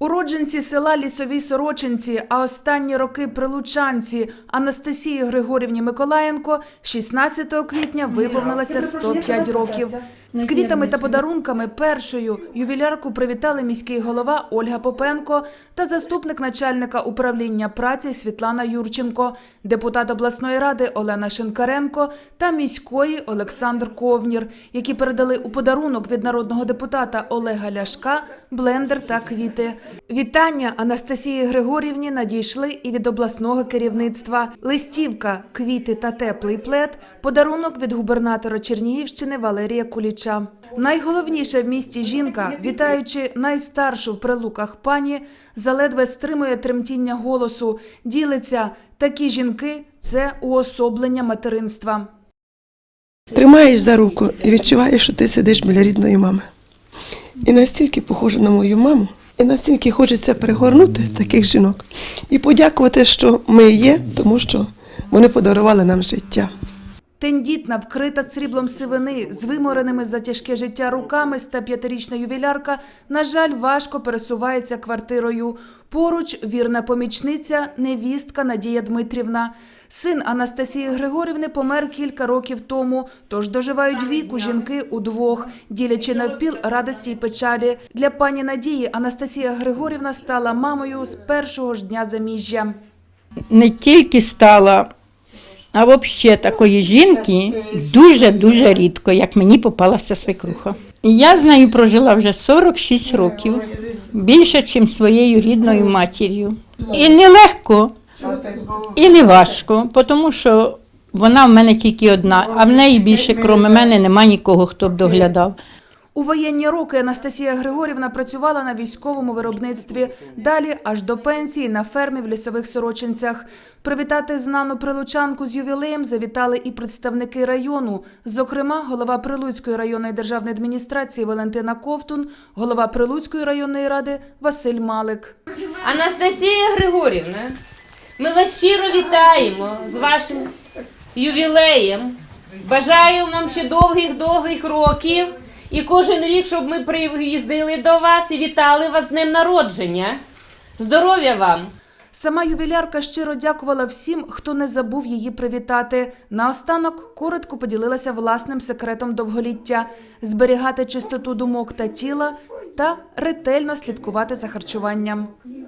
Уродженці села Лісові Сорочинці, а останні роки прилучанці Анастасії Григорівні Миколаєнко 16 квітня виповнилося 105 років. З квітами та подарунками першою ювілярку привітали міський голова Ольга Попенко та заступник начальника управління праці Світлана Юрченко, депутат обласної ради Олена Шинкаренко та міської Олександр Ковнір, які передали у подарунок від народного депутата Олега Ляшка блендер та квіти. Вітання Анастасії Григорівні надійшли і від обласного керівництва. Листівка, квіти та теплий плед подарунок від губернатора Чернігівщини Валерія Куліча. Найголовніше в місті жінка, вітаючи найстаршу в прилуках пані, заледве стримує тремтіння голосу. Ділиться такі жінки це уособлення материнства. Тримаєш за руку і відчуваєш, що ти сидиш біля рідної мами. І настільки похожа на мою маму, і настільки хочеться перегорнути таких жінок і подякувати, що ми є, тому що вони подарували нам життя. Тендітна, вкрита сріблом сивини, з вимореними за тяжке життя руками 105-річна ювілярка, на жаль, важко пересувається квартирою. Поруч вірна помічниця, невістка Надія Дмитрівна. Син Анастасії Григорівни помер кілька років тому, тож доживають віку жінки удвох, ділячи навпіл радості й печалі. Для пані Надії Анастасія Григорівна стала мамою з першого ж дня заміжжя. не тільки стала, а взагалі такої жінки дуже-дуже рідко, як мені попалася свекруха. Я з нею прожила вже 46 років, більше, ніж своєю рідною матір'ю. І не легко, і не важко, тому що вона в мене тільки одна, а в неї більше, крім мене, немає нікого, хто б доглядав. У воєнні роки Анастасія Григорівна працювала на військовому виробництві. Далі аж до пенсії на фермі в лісових сорочинцях. Привітати знану прилучанку з ювілеєм завітали і представники району. Зокрема, голова Прилуцької районної державної адміністрації Валентина Ковтун, голова Прилуцької районної ради Василь Малик. Анастасія Григорівна, ми вас щиро вітаємо з вашим ювілеєм. Бажаю вам ще довгих-довгих років. І кожен рік, щоб ми приїздили до вас і вітали вас з днем народження. Здоров'я вам! Сама ювілярка щиро дякувала всім, хто не забув її привітати. Наостанок коротко поділилася власним секретом довголіття зберігати чистоту думок та тіла та ретельно слідкувати за харчуванням.